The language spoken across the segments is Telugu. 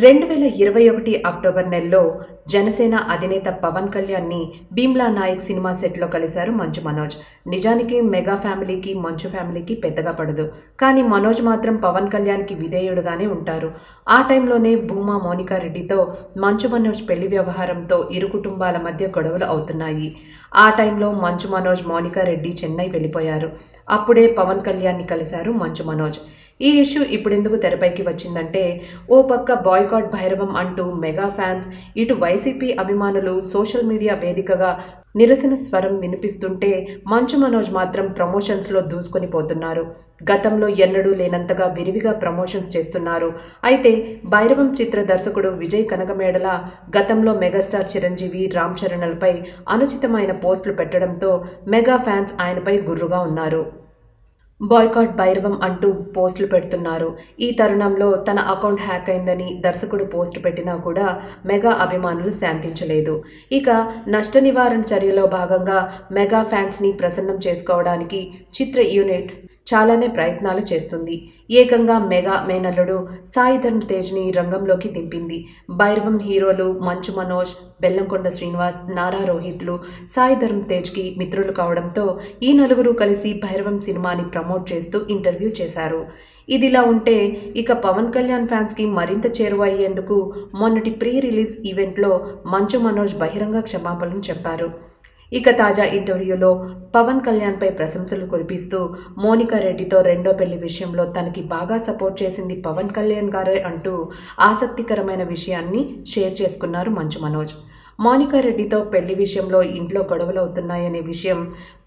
రెండు వేల ఇరవై ఒకటి అక్టోబర్ నెలలో జనసేన అధినేత పవన్ కళ్యాణ్ని భీమ్లా నాయక్ సినిమా సెట్లో కలిశారు మంచు మనోజ్. నిజానికి మెగా ఫ్యామిలీకి మంచు ఫ్యామిలీకి పెద్దగా పడదు. కానీ మనోజ్ మాత్రం పవన్ కళ్యాణ్కి విధేయుడుగానే ఉంటారు. ఆ టైంలోనే భూమా మోనికా రెడ్డితో మంచు మనోజ్ పెళ్ళి వ్యవహారంతో ఇరు కుటుంబాల మధ్య గొడవలు అవుతున్నాయి. ఆ టైంలో మంచు మనోజ్ మోనికా రెడ్డి చెన్నై వెళ్ళిపోయారు. అప్పుడే పవన్ కళ్యాణ్ని కలిశారు మంచు మనోజ్. ఈ ఇష్యూ ఇప్పుడెందుకు తెరపైకి వచ్చిందంటే ఓ పక్క బాయ్కాట్ భైరవం అంటూ మెగా ఫ్యాన్స్ ఇటు వైసీపీ అభిమానులు సోషల్ మీడియా వేదికగా నిరసన స్వరం వినిపిస్తుంటే మంచు మనోజ్ మాత్రం ప్రమోషన్స్లో దూసుకొని పోతున్నారు. గతంలో ఎన్నడూ లేనంతగా విరివిగా ప్రమోషన్స్ చేస్తున్నారు. అయితే భైరవం చిత్ర దర్శకుడు విజయ్ కనకమేడల గతంలో మెగాస్టార్ చిరంజీవి రామ్ చరణ్లపై అనుచితమైన పోస్టులు పెట్టడంతో మెగా ఫ్యాన్స్ ఆయనపై గుర్రుగా ఉన్నారు. బాయ్కాట్ భైరవం అంటూ పోస్టులు పెడుతున్నారు. ఈ తరుణంలో తన అకౌంట్ హ్యాక్ అయిందని దర్శకుడు పోస్ట్ పెట్టినా కూడా మెగా అభిమానులు శాంతించలేదు. ఇక నష్ట నివారణ చర్యలో భాగంగా మెగా ఫ్యాన్స్ని ప్రసన్నం చేసుకోవడానికి చిత్ర యూనిట్ చాలానే ప్రయత్నాలు చేస్తుంది. ఏకంగా మెగా మేనల్లుడు సాయి ధర్మ్ తేజ్ని రంగంలోకి దింపింది. భైరవం హీరోలు మంచు మనోజ్ బెల్లంకొండ శ్రీనివాస్ నారా రోహిత్లు సాయి ధర్మ్ తేజ్కి మిత్రులు కావడంతో ఈ నలుగురు కలిసి భైరవం సినిమాని ప్రమోట్ చేస్తూ ఇంటర్వ్యూ చేశారు. ఇదిలా ఉంటే ఇక పవన్ కళ్యాణ్ ఫ్యాన్స్కి మరింత చేరువయ్యేందుకు మొన్నటి ప్రీ రిలీజ్ ఈవెంట్లో మంచు మనోజ్ బహిరంగ క్షమాపణలు చెప్పారు. ఇక తాజా ఇంటర్వ్యూలో పవన్ కళ్యాణ్పై ప్రశంసలు కురిపిస్తూ మోనికా రెడ్డితో రెండో పెళ్ళి విషయంలో తనకి బాగా సపోర్ట్ చేసింది పవన్ కళ్యాణ్ గారే అంటూ ఆసక్తికరమైన విషయాన్ని షేర్ చేసుకున్నారు మంచు మనోజ్. మోనికా రెడ్డితో పెళ్ళి విషయంలో ఇంట్లో గొడవలు అవుతున్నాయనే విషయం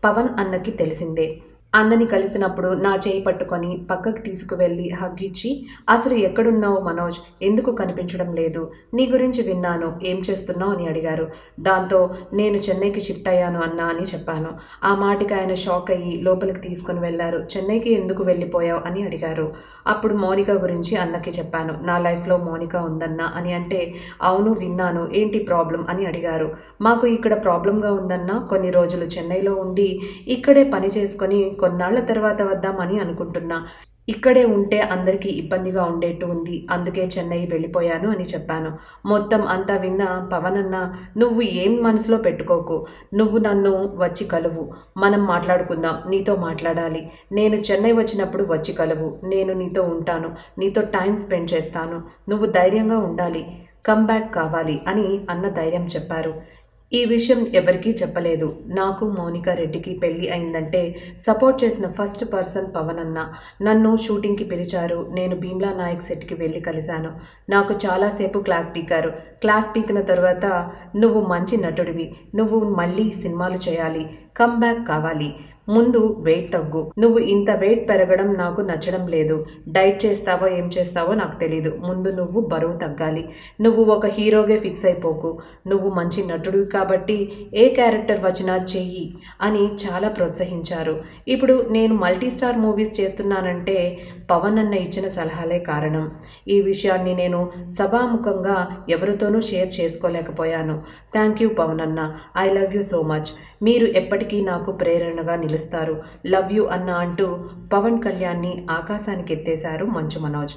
పవన్ అన్నకి తెలిసిందే. అన్నని కలిసినప్పుడు నా చేయి పట్టుకొని పక్కకి తీసుకువెళ్ళి హగ్ ఇచ్చి అసలు ఎక్కడున్నావు మనోజ్? ఎందుకు కనిపించడం లేదు? నీ గురించి విన్నాను. ఏం చేస్తున్నావు? అని అడిగారు. దాంతో నేను చెన్నైకి షిఫ్ట్ అయ్యాను అన్నా అని చెప్పాను. ఆ మాటికి ఆయన షాక్ అయ్యి లోపలికి తీసుకుని వెళ్ళారు. చెన్నైకి ఎందుకు వెళ్ళిపోయావు? అని అడిగారు. అప్పుడు మౌనిక గురించి అన్నకి చెప్పాను. నా లైఫ్లో మౌనిక ఉందన్నా అని అంటే అవును విన్నాను. ఏంటి ప్రాబ్లం? అని అడిగారు. మాకు ఇక్కడ ప్రాబ్లంగా ఉందన్నా కొన్ని రోజులు చెన్నైలో ఉండి ఇక్కడే పని చేసుకొని కొన్నాళ్ళ తర్వాత వద్దామని అనుకుంటున్నా. ఇక్కడే ఉంటే అందరికీ ఇబ్బందిగా ఉండేట్టు ఉంది. అందుకే చెన్నై వెళ్ళిపోయాను అని చెప్పాను. మొత్తం అంతా విన్న పవన్ అన్న నువ్వు ఏం మనసులో పెట్టుకోకు. నువ్వు నన్ను వచ్చి కలువు. మనం మాట్లాడుకుందాం. నీతో మాట్లాడాలి. నేను చెన్నై వచ్చినప్పుడు వచ్చి కలువు. నేను నీతో ఉంటాను. నీతో టైం స్పెండ్ చేస్తాను. నువ్వు ధైర్యంగా ఉండాలి. కమ్బ్యాక్ కావాలి అని అన్న ధైర్యం చెప్పారు. ఈ విషయం ఎవరికీ చెప్పలేదు. నాకు మౌనికా రెడ్డికి పెళ్ళి అయిందంటే సపోర్ట్ చేసిన ఫస్ట్ పర్సన్ పవన్ అన్న నన్ను షూటింగ్కి పిలిచారు. నేను భీమ్లా నాయక్ సెట్కి వెళ్ళి కలిశాను. నాకు చాలాసేపు క్లాస్ పీకారు. క్లాస్ పీకిన తర్వాత నువ్వు మంచి నటుడివి. నువ్వు మళ్ళీ సినిమాలు చేయాలి. కమ్బ్యాక్ కావాలి. ముందు వెయిట్ తగ్గు. నువ్వు ఇంత వెయిట్ పెరగడం నాకు నచ్చడం లేదు. డైట్ చేస్తావో ఏం చేస్తావో నాకు తెలియదు ముందు నువ్వు బరువు తగ్గాలి. నువ్వు ఒక హీరోగే ఫిక్స్ అయిపోకు. నువ్వు మంచి నటుడు కాబట్టి ఏ క్యారెక్టర్ వచ్చినా చెయ్యి అని చాలా ప్రోత్సహించారు. ఇప్పుడు నేను మల్టీ స్టార్ మూవీస్ చేస్తున్నానంటే పవన్ అన్న ఇచ్చిన సలహాలే కారణం. ఈ విషయాన్ని నేను సభాముఖంగా ఎవరితోనూ షేర్ చేసుకోలేకపోయాను. థ్యాంక్ యూ పవన్ అన్న. I love you so much మీరు ఎప్పటికీ నాకు ప్రేరణగా నిలుస్తారు లవ్ యూ అన్న అంటూ పవన్ కళ్యాణ్ని ఆకాశానికి ఎత్తేశారు మంచు మనోజ్.